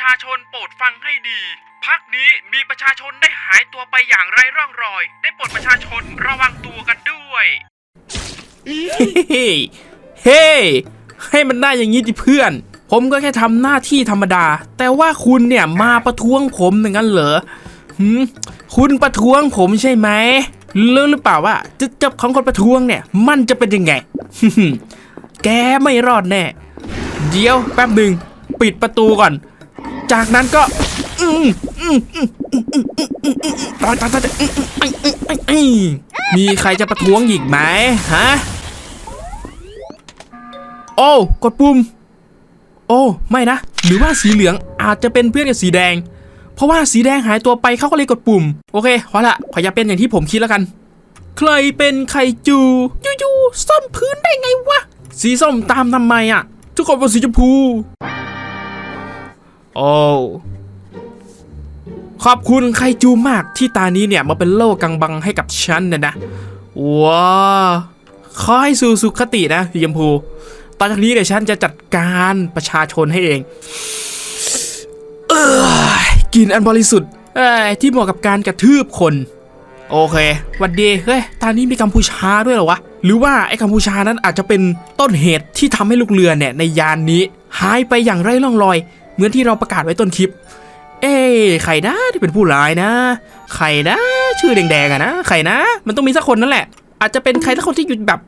ชาชนโปรดฟังให้ดี พักนี้มีประชาชนได้หายตัวไปอย่างไร้ร่องรอย ได้โปรดประชาชนระวังตัวกันด้วย เฮ้ยเฮ้ยให้มันได้อย่างนี้ดิเพื่อน ผมก็แค่ทำหน้าที่ธรรมดา แต่ว่าคุณเนี่ยมาประท้วงผมอย่างนั้นเหรอหืมคุณประท้วงผมใช่ไหมรู้หรือเปล่าว่าจุดจบของคนประท้วงเนี่ย มันจะเป็นยังไง แกไม่รอดแน่ เดี๋ยวแป๊บหนึ่งปิดประตูก่อน จากนั้นก็ตอนตอนตอนมีใครจะประท้วงอีกไหมฮะ โอ้กดปุ่ม โอ้ไม่นะ หรือว่าสีเหลืองอาจจะเป็นเพื่อนกับสีแดง เพราะว่าสีแดงหายตัวไปเขาก็เลยกดปุ่ม โอเคพอละขออย่าเป็นอย่างที่ผมคิดแล้วกัน ใครเป็นไคจูอยู่ๆซ่อมพื้นได้ไงวะ สีส้มตามทำไมอะ ทุกคนเป็นสีชมพู โอ้ขอบคุณไคจูมากที่ตานี้เนี่ยมาเป็นโล่กังบังให้กับฉันนะนะว้าขอให้สู่สุขตินะสีชมพู ตอนจากนี้เดี๋ยวฉันจะจัดการประชาชนให้เอง เออกินอันบริสุทธิ์ที่เหมาะกับการกระทืบคน โอเควันดีเฮ้ยตอนนี้มีกัมพูชาด้วยเหรอวะ หรือว่าไอ้กัมพูชานั้นอาจจะเป็นต้นเหตุที่ทำให้ลูกเรือเนี่ยในยานนี้ หายไปอย่างไร้ร่องรอย มือนที่เราประกาศไว้ต้นคลิป เอ้ใครนะที่เป็นผู้ร้ายนะ ใครนะ ชื่อแดงๆอะนะใครนะ มันต้องมีสักคนนั่นแหละ อาจจะเป็นใครสักคนที่อยู่แบบ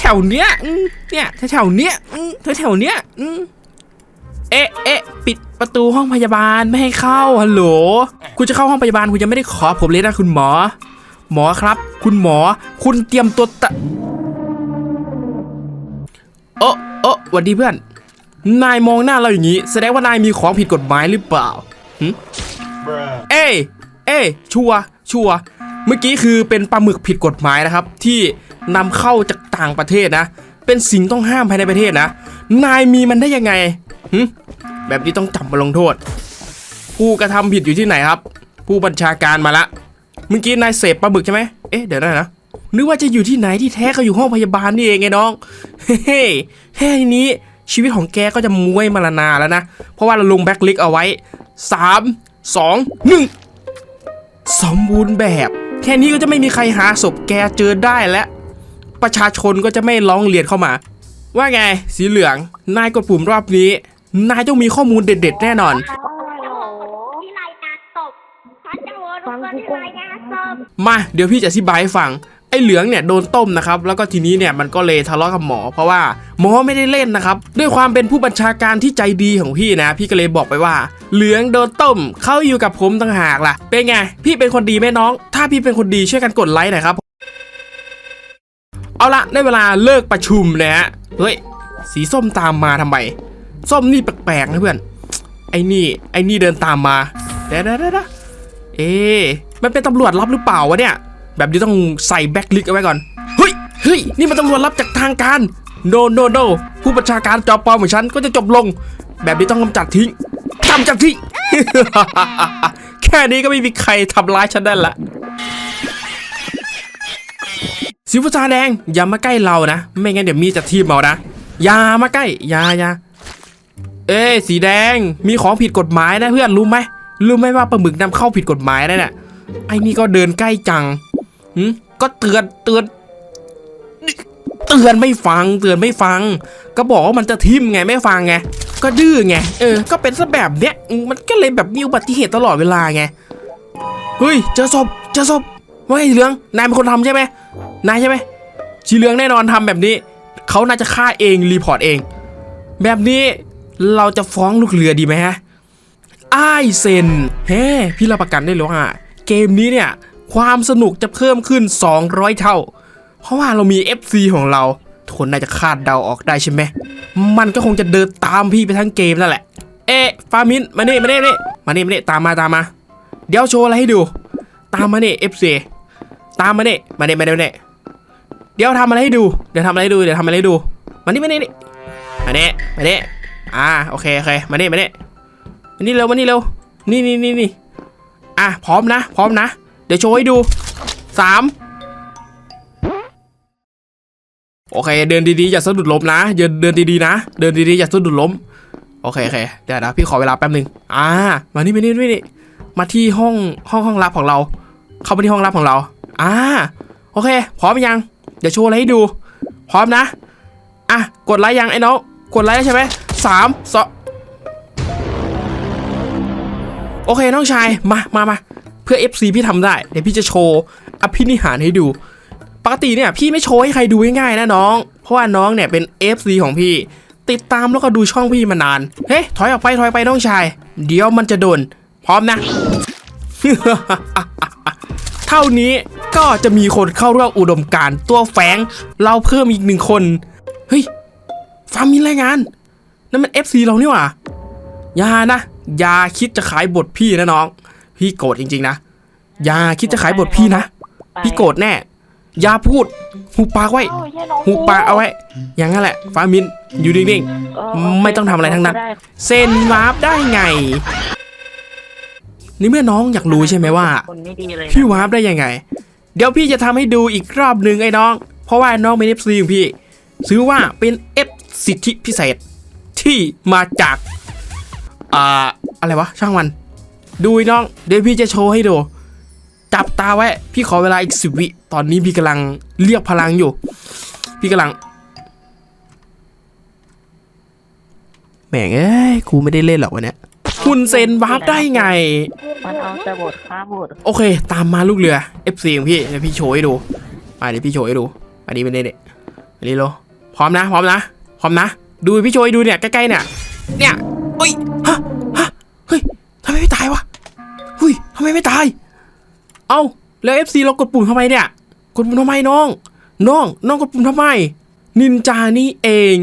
แถวๆเนี้ยเนี่ยแถวๆเนี้ยแถวๆเนี้ยเอ๊ะเอ๊ะปิดประตูห้องพยาบาลไม่ให้เข้าฮัลโหลคุณจะเข้าห้องพยาบาลคุณยังไม่ได้ขอผมเลยนะคุณหมอ หมอครับ คุณหมอ คุณเตรียมตัวตะโอ้โอ้หวัสดีเพื่อน นายมองหน้าเราอย่างนี้ แสดงว่านายมีของผิดกฎหมายหรือเปล่าเอ้ยเอ้ยชัวร์ชัวร์เมื่อกี้คือเป็นปลาหมึกผิดกฎหมายนะครับ ที่นำเข้าจากต่างประเทศนะ เป็นสิ่งต้องห้ามภายในประเทศนะ นายมีมันได้ยังไงหึแบบนี้ต้องจับมาลงโทษ ผู้กระทำผิดอยู่ที่ไหนครับ ผู้บัญชาการมาละ เมื่อกี้นายเสพปลาหมึกใช่ไหมเอ๊ะเดี๋ยวนะนะนึกว่าจะอยู่ที่ไหนที่แท้ก็อยู่ห้องพยาบาลนี่เองไงน้อง เฮ้เฮ้แค่นี้ ชีวิตของแกก็จะมวยมาละนาแล้วนะ เพราะว่าเราลงแบ็คลิกเอาไว้ 3 2 1 สมบูรณ์แบบ แค่นี้ก็จะไม่มีใครหาศพแกเจอได้และ ประชาชนก็จะไม่ร้องเรียนเข้ามา ว่าไง สีเหลือง นายกดปุ่มรอบนี้ นายต้องมีข้อมูลเด็ด ๆ แน่นอนฮัลโหลที่รายงานศพพระเจ้าเวอร์ทุกคนที่รายงานศพมา เดี๋ยวพี่จะอธิบายให้ฟัง ไอ้เหลืองเนี่ยโดนต้มนะครับแล้วก็ทีนี้เนี่ยมันก็เลยทะเลาะกับหมอ เพราะว่าหมอไม่ได้เล่นนะครับด้วยความเป็นผู้บัญชาการที่ใจดีของพี่นะ พี่ก็เลยบอกไปว่า เหลืองโดนต้มเขาอยู่กับผมต่างหากล่ะ เป็นไง พี่เป็นคนดีไหมน้อง ถ้าพี่เป็นคนดีช่วยกันกดไลค์หน่อยครับ เอาละได้เวลาเลิกประชุมนะฮะเฮ้ยสีส้มตามมาทำไมส้มนี่แปลกๆนะเพื่อน ไอ้นี่ไอ้นี่เดินตามมาเดี๋ยวเดี๋ยวเดี๋ยวเอ๊ะมันเป็นตำรวจรับหรือเปล่าวะเนี่ย แบบนี้ต้องใส่แบ็คลิกเอาไว้ก่อน เฮ้ย เฮ้ย นี่มันตำรวจรับจากทางการ โนโนโนผู้บัญชาการจอปอเหมือนฉันก็จะจบลง แบบนี้ต้องกำจัดทิ้งกำจัดทิ้ง แค่นี้ก็ไม่มีใครทำร้ายฉันได้ละสีฟ้าแดง อย่ามาใกล้เรานะ ไม่งั้นเดี๋ยวมีจะทีมเอานะ อย่ามาใกล้ อย่าอย่าเอ้สีแดง มีของผิดกฎหมายนะเพื่อนรู้ไหม รู้ไหมว่าปลาหมึกนำเข้าผิดกฎหมายนะเนี่ยไอ้นี่ก็เดินใกล้จัง หืมก็เตือนเตือนเตือนไม่ฟังเตือนไม่ฟัง ก็บอกว่ามันจะทิมไงไม่ฟังไงก็ดื้อไงเออ ก็เป็นซะแบบเนี้ยมันก็เลยแบบมีอุบัติเหตุตลอดเวลาไงเฮ้ยเจอศพเจอศพว่าไงสีเหลืองนายเป็นคนทำใช่ไหมนายใช่ไหมสีเหลืองแน่นอนทำแบบนี้เขาน่าจะฆ่าเองรีพอร์ตเอง แบบนี้เราจะฟ้องลูกเรือดีไหมฮะอ้ายเซนเฮ้พี่รับประกันได้เลยว่าเกมนี้เนี่ย ความสนุกจะเพิ่มขึ้น 200 เท่า เพราะว่าเรามี FC ของเราทุกคนน่าจะคาดเดาออกได้ใช่ไหม มันก็คงจะเดินตามพี่ไปทั้งเกมนั่นแหละ เอ๊ฟามินมาเน่มาเน่มาเน่มาเน่มาเน่ตามมาตามมา เดี๋ยวโชว์อะไรให้ดู ตามมาเนี่ย FC ตามมาเน่มาเน่มาเน่มาเน่เดี๋ยวทำอะไรให้ดู เดี๋ยวทำอะไรให้ดู เดี๋ยวทำอะไรให้ดู มานี่มานี่มาเน่มาเน่อ่าโอเคโอเคมาเน่มาเน่มานี่เร็วมานี่เร็ว นี่นี่นี่นี่อะพร้อมนะ พร้อมนะ เดี๋ยวโชว์ให้ดูสามโอเค เดินดีๆอย่าสะดุดล้มนะเดินเดินดีๆนะ เดินดีๆอย่าสะดุดล้ม โอเคโอเคเดี๋ยวนะพี่ขอเวลาแป๊บหนึ่งอ่า มานี่มานี่มานี่มาที่ห้องห้องห้องลับของเรา เข้าไปที่ห้องลับของเรา อ่า โอเค พร้อมยัง เดี๋ยวโชว์อะไรให้ดู พร้อมนะ อะ กดไลค์ยังไอ้น้อง กดไลค์แล้ใช่ไหมสามสองโอเคน้องชาย มามามา พื่อ FC พี่ทำได้ เดี๋ยวพี่จะโชว์อภินิหารให้ดู ปกติเนี่ยพี่ไม่โชว์ให้ใครดูง่ายๆนะน้อง เพราะว่าน้องเนี่ยเป็น FC ของพี่ ติดตามแล้วก็ดูช่องพี่มานาน เฮ้ยถอยออกไปถอยไปน้องชาย เดี๋ยวมันจะโดน พร้อมนะ เท่านี้ก็จะมีคนเข้าร่วมอุดมการตัวแฝงเราเพิ่มอีกหนึ่งคน เฮ้ยฟาร์มมินรายงานนั่นมัน FC เรานี่หว่าอย่านะอย่าคิดจะขายบทพี่นะน้อง พี่โกรธจริง ๆ นะ อย่าคิดจะขายบทพี่นะ พี่โกรธแน่ อย่าพูด หูปากไว้เอ้าไม่ใช่น้องหูปากเอาไว้ อย่างนั้นแหละฟาร์มิน อยู่นิ่งเออไม่ต้องทำอะไรทั้งนั้นด้ๆเซ็นวาร์ปได้ไง นี่เมื่อน้องอยากรู้ใช่ไหมว่าคนไม่ดีเลยนะพี่วาร์ปได้ยังไง เดี๋ยวพี่จะทำให้ดูอีกรอบหนึ่งไอ้น้อง เพราะว่าน้องเป็น FC ของพี่ ซื้อว่าเป็น F สิทธิพิเศษที่มาจาก อ่า อะไรวะ ช่างมัน ดูไอ้น้อง เดี๋ยวพี่จะโชว์ให้ดู จับตาไว้ พี่ขอเวลาอีกสิบวิ ตอนนี้พี่กำลังเรียกพลังอยู่ พี่กำลังแหม่งเอ้ยกูไม่ได้เล่นหรอกวันเนี้ยคุณเซนวาร์ปได้ไง มันเอาแต่บทฆ่าบทโอเค ตามมาลูกเรือ FC ของพี่ เดี๋ยวพี่โชว์ให้ดู มาเดี๋ยวพี่โชว์ให้ดู อันนี้เป็นเด็กอันนี้โลพร้อมนะ พร้อมนะ พร้อมนะ ดูพี่โชว์ให้ดูเนี่ย ใกล้ๆเนี่ย เนี่ยเฮ้ย ฮะ ฮะ เฮ้ยทำไมไม่ตายวะเฮ้ย ทำไมไม่ตาย เอ้าแล้ว FC เรากดปุ่มทำไมเนี่ย กดปุ่มทำไมน้อง น้อง น้องกดปุ่มทำไม นินจานี่เอง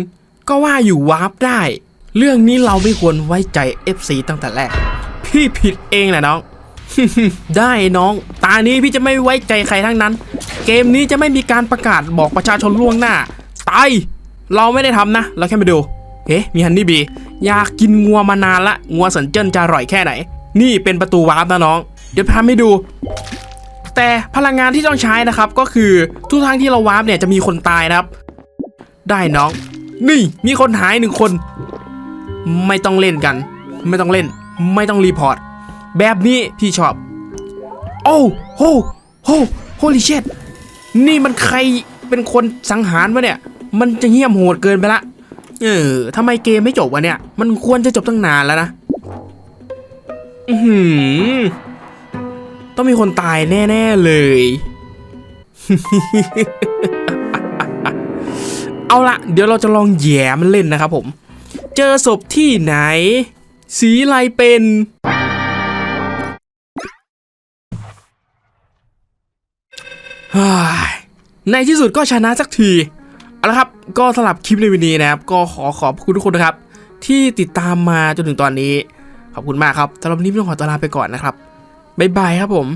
ก็ว่าอยู่วาร์ปได้ เรื่องนี้เราไม่ควรไว้ใจ FC ตั้งแต่แรก พี่ผิดเองแหละน้อง ได้น้อง ตานี้พี่จะไม่ไว้ใจใครทั้งนั้น เกมนี้จะไม่มีการประกาศบอกประชาชนล่วงหน้า ตาย เราไม่ได้ทำนะ เราแค่มาดู เอ๊ะ มีฮันนี่บี อยากกินงัวมานานละ งัวสันเจิ้นจะอร่อยแค่ไหน นี่เป็นประตูวาร์ปนะน้อง เดี๋ยวพาให้ดู แต่พลังงานที่ต้องใช้นะครับ ก็คือทุกทางที่เราวาร์ปเนี่ยจะมีคนตายนะครับ ได้น้อง นี่มีคนหายหนึ่งคน ไม่ต้องเล่นกัน ไม่ต้องเล่น ไม่ต้องรีพอร์ต แบบนี้พี่ชอบ โอ้โหโหโฮลิเชตนี่มันใครเป็นคนสังหารวะเนี่ย มันจะเหี้ยมโหดเกินไปละ เออทำไมเกมไม่จบวะเนี่ย มันควรจะจบตั้งนานแล้วนะ อืต้องมีคนตายแน่ ๆ เลย เอาละเดี๋ยวเราจะลองแย่มันเล่นนะครับผม เจอศพที่ไหน สีอะไรเป็น ในที่สุดก็ชนะสักทีเอาละครับ ก็สำหรับคลิปในวันนี้นะครับ ก็ขอขอบคุณทุกคนนะครับ ที่ติดตามมาจนถึงตอนนี้ ขอบคุณมากครับสำหรับวันนี้พี่ต้องขอตัวลาไปก่อนนะครับบ๊ายบายครับผม